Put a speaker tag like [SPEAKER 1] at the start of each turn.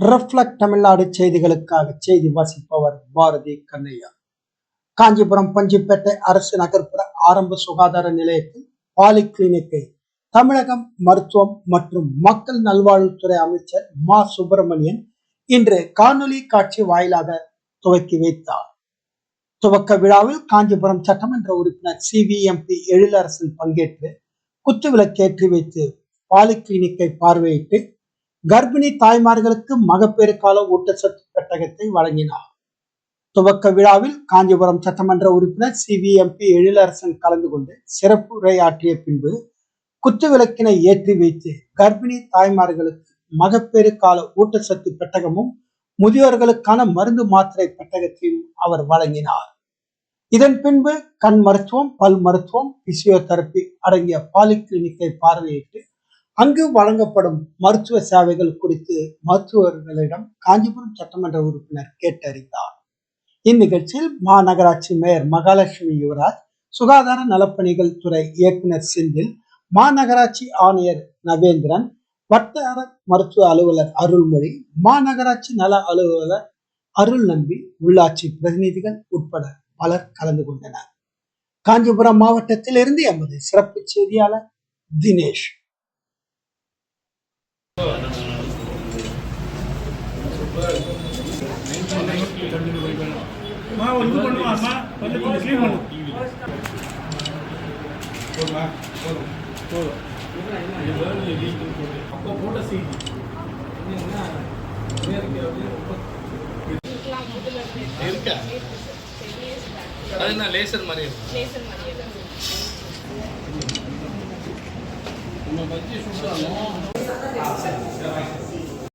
[SPEAKER 1] Reflect Tamil Nadu செய்திகளுக்காக செய்தி வாசிப்பவர் பாரதி கண்ணையா. காஞ்சிபுரம் பஞ்சிப்பேட்டை அரசு நகர்ப்புற ஆரம்ப சுகாதார நிலையத்தில் பாலி கிளினிக்கை தமிழகம் மருத்துவம் மற்றும் மக்கள் நல்வாழ்வுத்துறை அமைச்சர் மா. சுப்பிரமணியன் இன்று காணொலி காட்சி வாயிலாக துவக்கி வைத்தார். துவக்க விழாவில் காஞ்சிபுரம் சட்டமன்ற உறுப்பினர் சிவிஎம்பி எழிலரசன் பங்கேற்று குத்துவிளக்கேற்றி வைத்து பாலி கிளினிக்கை பார்வையிட்டு கர்ப்பிணி தாய்மார்களுக்கு மகப்பேறு கால ஊட்டச்சத்து பெட்டகத்தை வழங்கினார். துவக்க விழாவில் காஞ்சிபுரம் சட்டமன்ற உறுப்பினர் சிவிஎம்பி எழிலரசன் கலந்து கொண்டு சிறப்பு உரையாற்றிய பின்பு குத்துவிளக்கினை ஏற்றி வைத்து கர்ப்பிணி தாய்மார்களுக்கு மகப்பேறு கால ஊட்டச்சத்து பெட்டகமும் முதியோர்களுக்கான மருந்து மாத்திரை பெட்டகத்தையும் அவர் வழங்கினார். இதன் பின்பு கண் மருத்துவம் பல் மருத்துவம் பிசியோதெரப்பி அடங்கிய பாலிகிளினிக்கை பார்வையிட்டு அங்கு வழங்கப்படும் மருத்துவ சேவைகள் குறித்து மருத்துவர்களிடம் காஞ்சிபுரம் சட்டமன்ற உறுப்பினர் கேட்டறிந்தார். இந்நிகழ்ச்சியில் மாநகராட்சி மேயர் மகாலட்சுமி யுவராஜ் சுகாதார நலப்பணிகள் துறை இயக்குனர் செந்தில் மாநகராட்சி ஆணையர் நவேந்திரன் வட்டார மருத்துவ அலுவலர் அருள்மொழி மாநகராட்சி நல அலுவலர் அருள் நம்பி உள்ளாட்சி பிரதிநிதிகள் உட்பட பலர் கலந்து கொண்டனர். காஞ்சிபுரம் மாவட்டத்தில் இருந்து எமது சிறப்பு செய்தியாளர் தினேஷ்.
[SPEAKER 2] அம்மா வந்து பண்ணுவா அம்மா வந்து கொஞ்சம் க்ளீன் பண்ணு போதுமா போதும் போதும் அப்போ போட்ட சீட்
[SPEAKER 3] இருக்கா அது என்ன லேசர் மாதிரி இருக்கும்
[SPEAKER 2] நம்ம பஜ்ஜி சுட்டாலும்